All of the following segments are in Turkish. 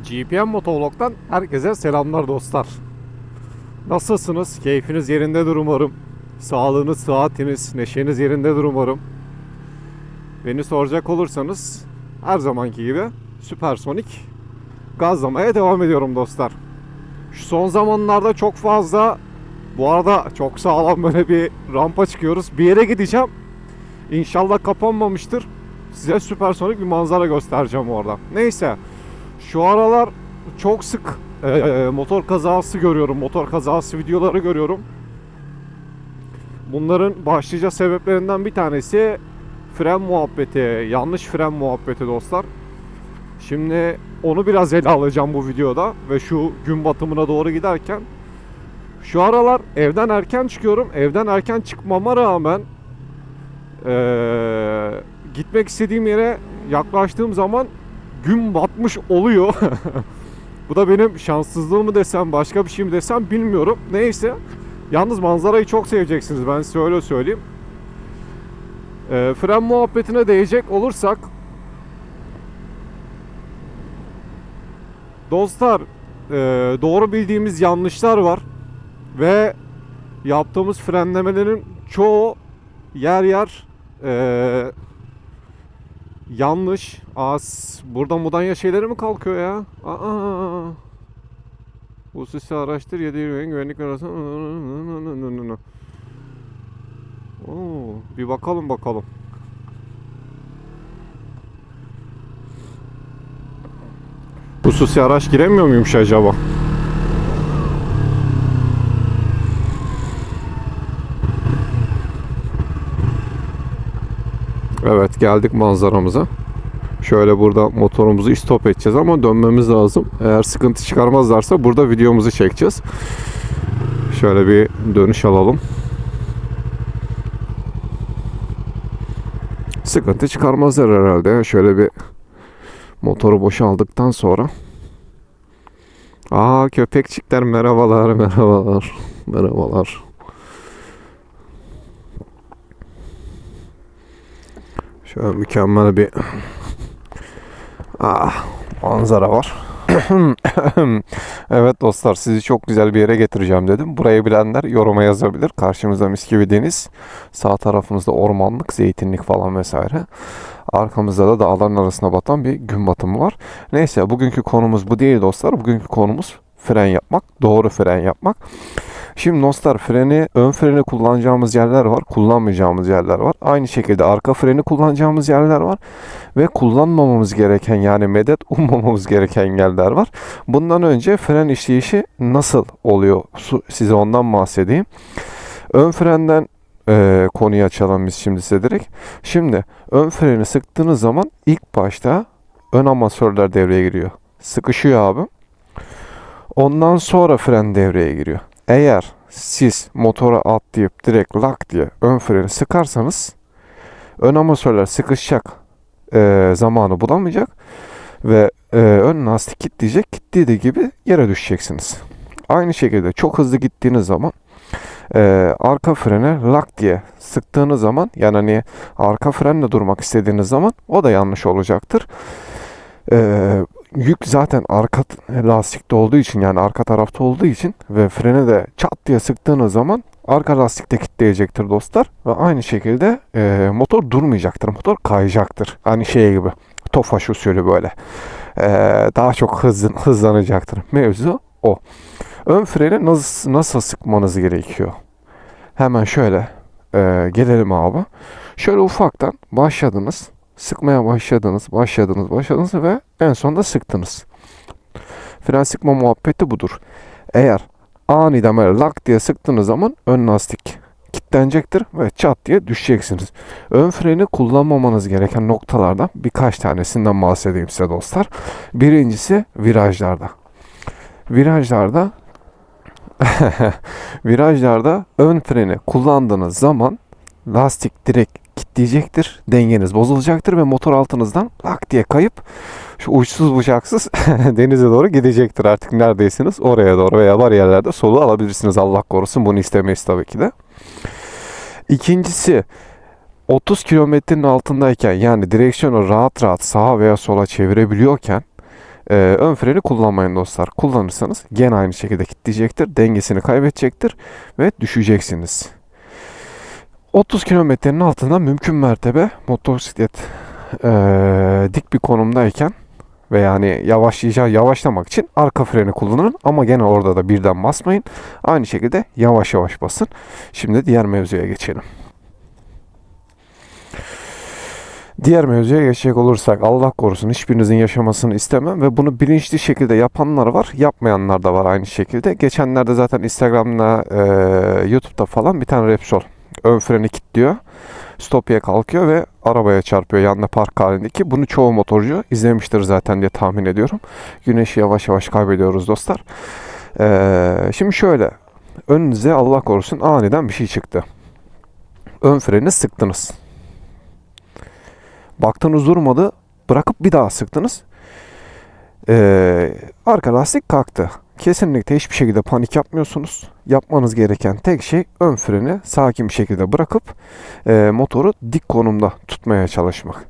GPM Motovlog'dan herkese selamlar dostlar. Nasılsınız? Keyfiniz yerindedir umarım. Sağlığınız, sıhhatiniz, neşeniz yerindedir umarım. Beni soracak olursanız her zamanki gibi süpersonik gazlamaya devam ediyorum dostlar. Şu son zamanlarda çok fazla bu arada çok sağlam böyle bir rampa çıkıyoruz. Bir yere gideceğim. İnşallah kapanmamıştır. Size süpersonik bir manzara göstereceğim orada. Neyse. Şu aralar çok sık e, motor kazası görüyorum. Motor kazası videoları görüyorum. Bunların başlıca sebeplerinden bir tanesi fren muhabbeti. Yanlış fren muhabbeti dostlar. Şimdi onu biraz ele alacağım bu videoda ve şu gün batımına doğru giderken şu aralar evden erken çıkıyorum. Evden erken çıkmama rağmen eee, gitmek istediğim yere yaklaştığım zaman gün batmış oluyor. Bu da benim şanssızlığımı desem başka bir şey mi desem bilmiyorum. Neyse. Yalnız manzarayı çok seveceksiniz ben size öyle söyleyeyim. Eee, fren muhabbetine değecek olursak Dostlar eee, doğru bildiğimiz yanlışlar var ve yaptığımız frenlemelerin çoğu yer yer eee, yanlış. Az burada mudanya şeyleri mi kalkıyor ya? Aa. Hususi araçtır 7 yürüyen güvenlik arası. Oo, bir bakalım bakalım. Hususi araç giremiyor muymuş acaba? Evet geldik manzaramıza. Şöyle burada motorumuzu stop edeceğiz ama dönmemiz lazım. Eğer sıkıntı çıkarmazlarsa burada videomuzu çekeceğiz. Şöyle bir dönüş alalım. Sıkıntı çıkarmazlar herhalde. Şöyle bir motoru boşaldıktan sonra. Aa köpekçikler merhabalar merhabalar merhabalar. Şöyle mükemmel bir ah, manzara var. evet dostlar sizi çok güzel bir yere getireceğim dedim. Burayı bilenler yoruma yazabilir. Karşımızda mis gibi deniz. Sağ tarafımızda ormanlık, zeytinlik falan vesaire. Arkamızda da dağların arasına batan bir gün batımı var. Neyse bugünkü konumuz bu değil dostlar. Bugünkü konumuz fren yapmak. Doğru fren yapmak. Şimdi dostlar freni, ön freni kullanacağımız yerler var, kullanmayacağımız yerler var. Aynı şekilde arka freni kullanacağımız yerler var ve kullanmamamız gereken yani medet ummamamız gereken yerler var. Bundan önce fren işleyişi nasıl oluyor? Size ondan bahsedeyim. Ön frenden e, konuyu açalım biz şimdi size direkt. Şimdi ön freni sıktığınız zaman ilk başta ön amasörler devreye giriyor. Sıkışıyor abi. Ondan sonra fren devreye giriyor. Eğer siz motora atlayıp direkt lak diye ön freni sıkarsanız ön amasörler sıkışacak e, zamanı bulamayacak ve e, ön lastik kilitleyecek. Kilitlediği gibi yere düşeceksiniz. Aynı şekilde çok hızlı gittiğiniz zaman e, arka frene lak diye sıktığınız zaman yani hani arka frenle durmak istediğiniz zaman o da yanlış olacaktır. E, yük zaten arka lastikte olduğu için yani arka tarafta olduğu için ve frene de çat diye sıktığınız zaman arka lastikte kilitleyecektir dostlar ve aynı şekilde e, motor durmayacaktır. Motor kayacaktır. Hani şey gibi tofaş usulü böyle. E, daha çok hızlı, hızlanacaktır. Mevzu o. Ön freni nasıl, nasıl sıkmanız gerekiyor? Hemen şöyle e, gelelim abi. Şöyle ufaktan başladınız. Sıkmaya başladınız, başladınız, başladınız ve en sonunda sıktınız. Fren sıkma muhabbeti budur. Eğer aniden böyle lak diye sıktığınız zaman ön lastik kilitlenecektir ve çat diye düşeceksiniz. Ön freni kullanmamanız gereken noktalardan birkaç tanesinden bahsedeyim size dostlar. Birincisi virajlarda. Virajlarda virajlarda ön freni kullandığınız zaman lastik direkt kilitleyecektir. Dengeniz bozulacaktır ve motor altınızdan lak diye kayıp şu uçsuz bucaksız denize doğru gidecektir. Artık neredeyseniz oraya doğru veya var yerlerde solu alabilirsiniz. Allah korusun bunu istemeyiz tabii ki de. İkincisi 30 kilometrenin altındayken yani direksiyonu rahat rahat sağa veya sola çevirebiliyorken Ee, ön freni kullanmayın dostlar. Kullanırsanız gene aynı şekilde kitleyecektir. Dengesini kaybedecektir ve düşeceksiniz. 30 kilometrenin altında mümkün mertebe motosiklet ee, dik bir konumdayken ve yani yavaşlayacağı yavaşlamak için arka freni kullanın ama gene orada da birden basmayın. Aynı şekilde yavaş yavaş basın. Şimdi diğer mevzuya geçelim. Diğer mevzuya geçecek olursak Allah korusun hiçbirinizin yaşamasını istemem ve bunu bilinçli şekilde yapanlar var, yapmayanlar da var aynı şekilde. Geçenlerde zaten Instagram'da, e, YouTube'da falan bir tane Repsol ön freni kilitliyor. Stopiye kalkıyor ve arabaya çarpıyor yanında park halindeki. Bunu çoğu motorcu izlemiştir zaten diye tahmin ediyorum. Güneşi yavaş yavaş kaybediyoruz dostlar. E, şimdi şöyle, önünüze Allah korusun aniden bir şey çıktı. Ön freni sıktınız. Baktınız durmadı. Bırakıp bir daha sıktınız. Ee, arka lastik kalktı. Kesinlikle hiçbir şekilde panik yapmıyorsunuz. Yapmanız gereken tek şey ön freni sakin bir şekilde bırakıp e, motoru dik konumda tutmaya çalışmak.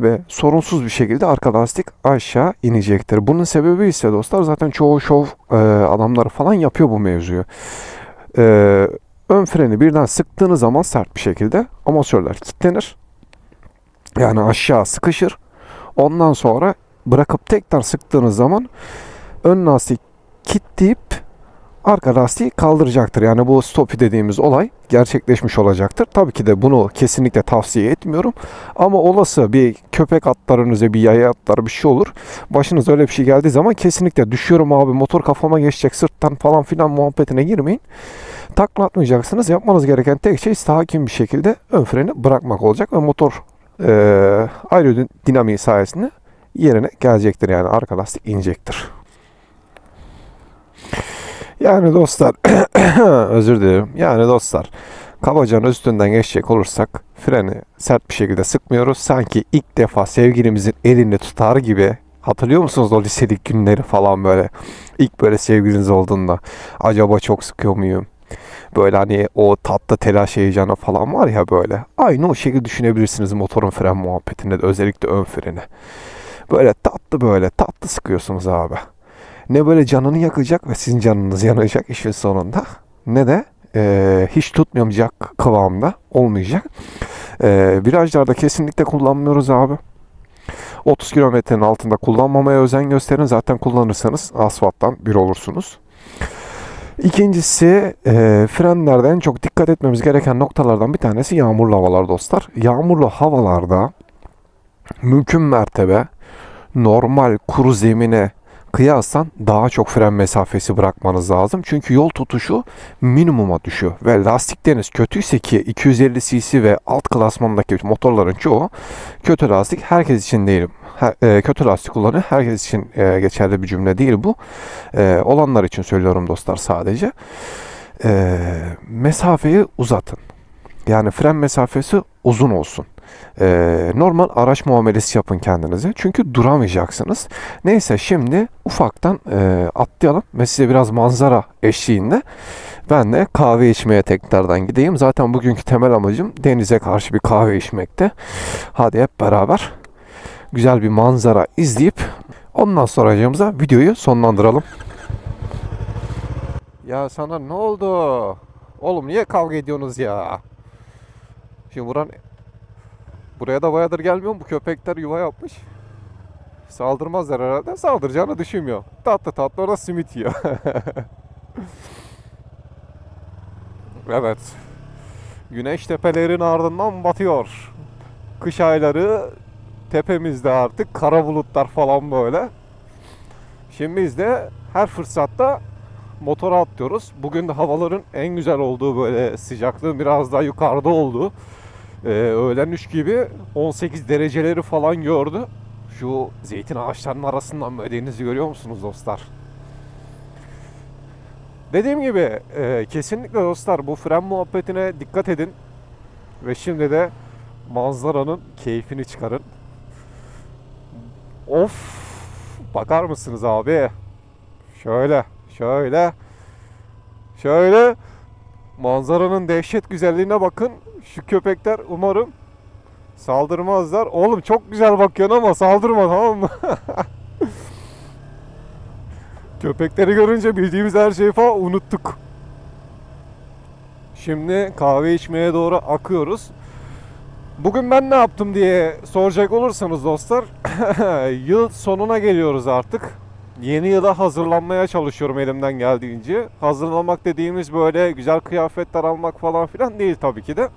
Ve sorunsuz bir şekilde arka lastik aşağı inecektir. Bunun sebebi ise dostlar zaten çoğu şov e, adamları falan yapıyor bu mevzuyu. E, ön freni birden sıktığınız zaman sert bir şekilde amatörler kilitlenir. Yani aşağı sıkışır. Ondan sonra bırakıp tekrar sıktığınız zaman ön lastik kilitleyip arka lastiği kaldıracaktır. Yani bu stopi dediğimiz olay gerçekleşmiş olacaktır. Tabii ki de bunu kesinlikle tavsiye etmiyorum. Ama olası bir köpek atlarınıza bir yaya atlar bir şey olur. Başınız öyle bir şey geldiği zaman kesinlikle düşüyorum abi motor kafama geçecek sırttan falan filan muhabbetine girmeyin. Takla atmayacaksınız. Yapmanız gereken tek şey sakin bir şekilde ön freni bırakmak olacak ve motor e, aerodinamiği sayesinde yerine gelecektir. Yani arka lastik inecektir. Yani dostlar özür dilerim. Yani dostlar kabacanın üstünden geçecek olursak freni sert bir şekilde sıkmıyoruz. Sanki ilk defa sevgilimizin elini tutar gibi Hatırlıyor musunuz o liselik günleri falan böyle? İlk böyle sevgiliniz olduğunda acaba çok sıkıyor muyum? Böyle hani o tatlı telaş heyecanı falan var ya böyle. Aynı o şekilde düşünebilirsiniz motorun fren muhabbetinde de özellikle ön freni. Böyle tatlı böyle tatlı sıkıyorsunuz abi. Ne böyle canını yakacak ve sizin canınız yanacak işin sonunda. Ne de e, hiç tutmayacak kıvamda olmayacak. E, virajlarda kesinlikle kullanmıyoruz abi. 30 kilometrenin altında kullanmamaya özen gösterin. Zaten kullanırsanız asfalttan bir olursunuz. İkincisi e, frenlerden çok dikkat etmemiz gereken noktalardan bir tanesi yağmurlu havalar dostlar. Yağmurlu havalarda mümkün mertebe normal kuru zemine kıyaslan daha çok fren mesafesi bırakmanız lazım. Çünkü yol tutuşu minimuma düşüyor. Ve lastikleriniz kötüyse ki 250 cc ve alt klasmandaki motorların çoğu kötü lastik herkes için değil. e, kötü lastik kullanıyor. Herkes için e, geçerli bir cümle değil bu. E, olanlar için söylüyorum dostlar sadece. Mesafeyi uzatın. Yani fren mesafesi uzun olsun. Ee, normal araç muamelesi yapın kendinize. Çünkü duramayacaksınız. Neyse şimdi ufaktan e, atlayalım ve size biraz manzara eşliğinde ben de kahve içmeye tekrardan gideyim. Zaten bugünkü temel amacım denize karşı bir kahve içmekte. Hadi hep beraber güzel bir manzara izleyip ondan sonracığımıza videoyu sonlandıralım. Ya sana ne oldu? Oğlum niye kavga ediyorsunuz ya? Şimdi buranın Buraya da bayağıdır gelmiyorum. Bu köpekler yuva yapmış. Saldırmazlar herhalde. Saldıracağını düşünmüyor. Tatlı tatlı orada simit yiyor. evet. Güneş tepelerin ardından batıyor. Kış ayları tepemizde artık kara bulutlar falan böyle. Şimdi biz de her fırsatta motora atlıyoruz. Bugün de havaların en güzel olduğu böyle sıcaklığın biraz daha yukarıda olduğu ee, öğlen 3 gibi 18 dereceleri falan gördü. Şu zeytin ağaçlarının arasından böyle denizi görüyor musunuz dostlar? Dediğim gibi e, kesinlikle dostlar bu fren muhabbetine dikkat edin. Ve şimdi de manzaranın keyfini çıkarın. Of! Bakar mısınız abi? Şöyle, şöyle, şöyle manzaranın dehşet güzelliğine bakın. Şu köpekler umarım saldırmazlar. Oğlum çok güzel bakıyorsun ama saldırma tamam mı? Köpekleri görünce bildiğimiz her şeyi falan unuttuk. Şimdi kahve içmeye doğru akıyoruz. Bugün ben ne yaptım diye soracak olursanız dostlar, yıl sonuna geliyoruz artık. Yeni yıla hazırlanmaya çalışıyorum elimden geldiğince. Hazırlamak dediğimiz böyle güzel kıyafetler almak falan filan değil tabii ki de.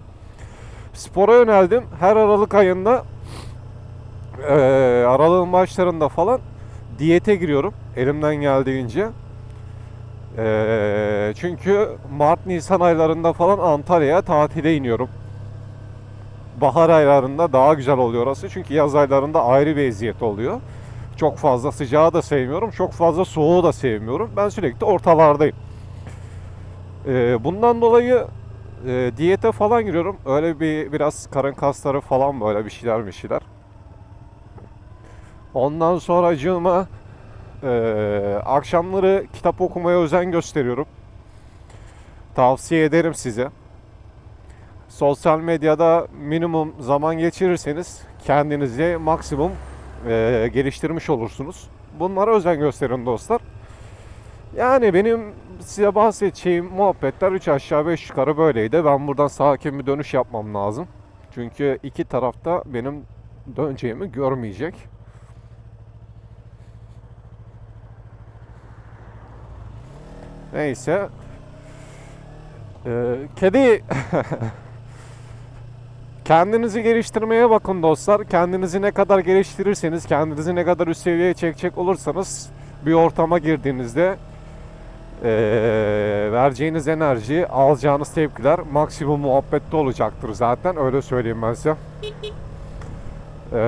Spora yöneldim. Her Aralık ayında eee aralığın başlarında falan diyete giriyorum elimden geldiğince. Eee, çünkü Mart Nisan aylarında falan Antalya'ya tatile iniyorum. Bahar aylarında daha güzel oluyor orası. Çünkü yaz aylarında ayrı bir eziyet oluyor. Çok fazla sıcağı da sevmiyorum. Çok fazla soğuğu da sevmiyorum. Ben sürekli ortalardayım. Bundan dolayı e, diyete falan giriyorum. Öyle bir biraz karın kasları falan böyle bir şeyler bir şeyler. Ondan sonra e, akşamları kitap okumaya özen gösteriyorum. Tavsiye ederim size. Sosyal medyada minimum zaman geçirirseniz kendinizi maksimum e, geliştirmiş olursunuz. Bunlara özen gösterin dostlar. Yani benim size bahsedeceğim muhabbetler 3 aşağı 5 yukarı böyleydi. Ben buradan sakin bir dönüş yapmam lazım. Çünkü iki tarafta benim döneceğimi görmeyecek. Neyse. Ee, kedi Kendinizi geliştirmeye bakın dostlar. Kendinizi ne kadar geliştirirseniz, kendinizi ne kadar üst seviyeye çekecek olursanız bir ortama girdiğinizde eee, vereceğiniz enerji, alacağınız tepkiler maksimum muhabbette olacaktır zaten. Öyle söyleyeyim ben size. Eee,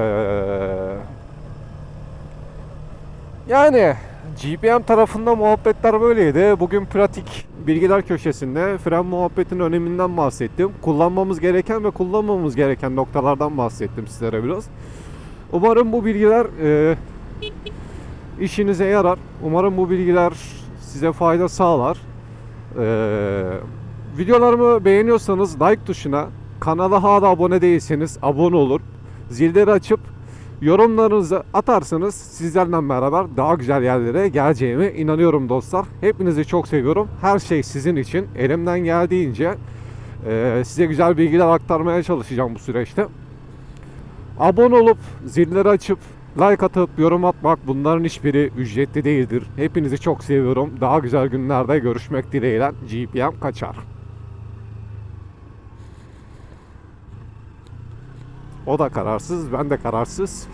yani GPM tarafında muhabbetler böyleydi. Bugün pratik bilgiler köşesinde fren muhabbetin öneminden bahsettim. Kullanmamız gereken ve kullanmamamız gereken noktalardan bahsettim sizlere biraz. Umarım bu bilgiler e, işinize yarar. Umarım bu bilgiler size fayda sağlar. E, videolarımı beğeniyorsanız like tuşuna, kanala hala abone değilseniz abone olur. Zilleri açıp yorumlarınızı atarsanız sizlerle beraber daha güzel yerlere geleceğime inanıyorum dostlar. Hepinizi çok seviyorum. Her şey sizin için elimden geldiğince e, size güzel bilgiler aktarmaya çalışacağım bu süreçte. Abone olup zilleri açıp like atıp yorum atmak bunların hiçbiri ücretli değildir. Hepinizi çok seviyorum. Daha güzel günlerde görüşmek dileğiyle GPM kaçar. O da kararsız, ben de kararsız.